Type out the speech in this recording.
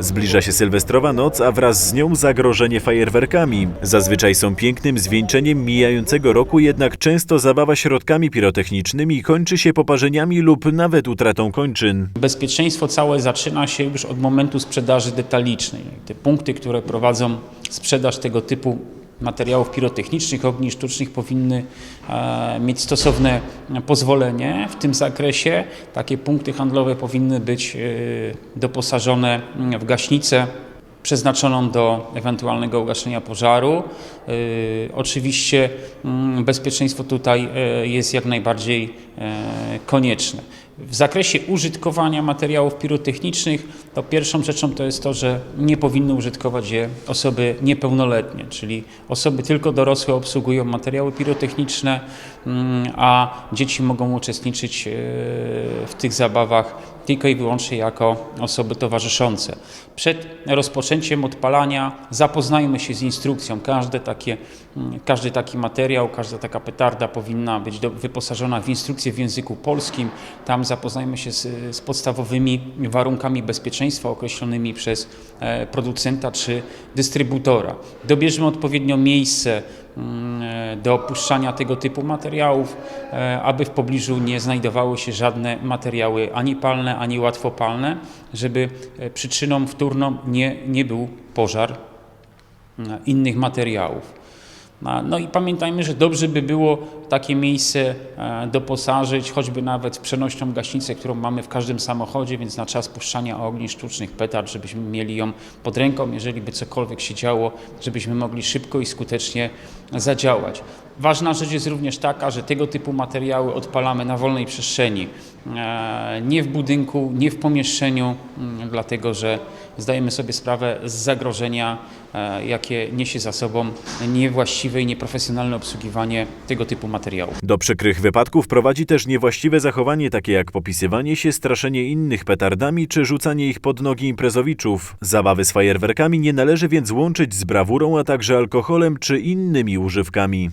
Zbliża się sylwestrowa noc, a wraz z nią zagrożenie fajerwerkami. Zazwyczaj są pięknym zwieńczeniem mijającego roku, jednak często zabawa środkami pirotechnicznymi kończy się poparzeniami lub nawet utratą kończyn. Bezpieczeństwo całe zaczyna się już od momentu sprzedaży detalicznej. Te punkty, które prowadzą sprzedaż tego typu materiałów pirotechnicznych, ogni sztucznych powinny e, mieć stosowne pozwolenie w tym zakresie. Takie punkty handlowe powinny być e, doposażone w gaśnicę przeznaczoną do ewentualnego ugaszenia pożaru. E, Oczywiście mm, bezpieczeństwo tutaj jest jak najbardziej konieczne. W zakresie użytkowania materiałów pirotechnicznych, to pierwszą rzeczą to jest to, że nie powinny użytkować je osoby niepełnoletnie, czyli osoby tylko dorosłe obsługują materiały pirotechniczne, mm, a dzieci mogą uczestniczyć e, w tych zabawach tylko i wyłącznie jako osoby towarzyszące. Przed rozpoczęciem odpalania zapoznajmy się z instrukcją. Każde takie, mm, każdy taki materiał, każda taka petarda powinna być do, wyposażona w instrukcję w języku polskim. Tam zapoznajmy się z, z podstawowymi warunkami bezpieczeństwa określonymi przez e, producenta czy dystrybutora. Dobierzmy odpowiednio miejsce mm, e, do opuszczania tego typu materiałów, e, aby w pobliżu nie znajdowały się żadne materiały ani palne, ani łatwopalne, żeby e, przyczyną wtórną nie, nie był pożar e, innych materiałów. No i pamiętajmy, że dobrze by było takie miejsce e, doposażyć, choćby nawet przenośną gaśnicę, którą mamy w każdym samochodzie, więc na czas puszczania ogni sztucznych petard, żebyśmy mieli ją pod ręką, jeżeli by cokolwiek się działo, żebyśmy mogli szybko i skutecznie zadziałać. Ważna rzecz jest również taka, że tego typu materiały odpalamy na wolnej przestrzeni, e, nie w budynku, nie w pomieszczeniu, mm, dlatego że zdajemy sobie sprawę z zagrożenia, e, jakie niesie za sobą niewłaściwe i nieprofesjonalne obsługiwanie tego typu materiałów. Do przykrych wypadków prowadzi też niewłaściwe zachowanie, takie jak popisywanie się, straszenie innych petardami czy rzucanie ich pod nogi imprezowiczów. Zabawy z fajerwerkami nie należy więc łączyć z brawurą, a także alkoholem czy innymi używkami.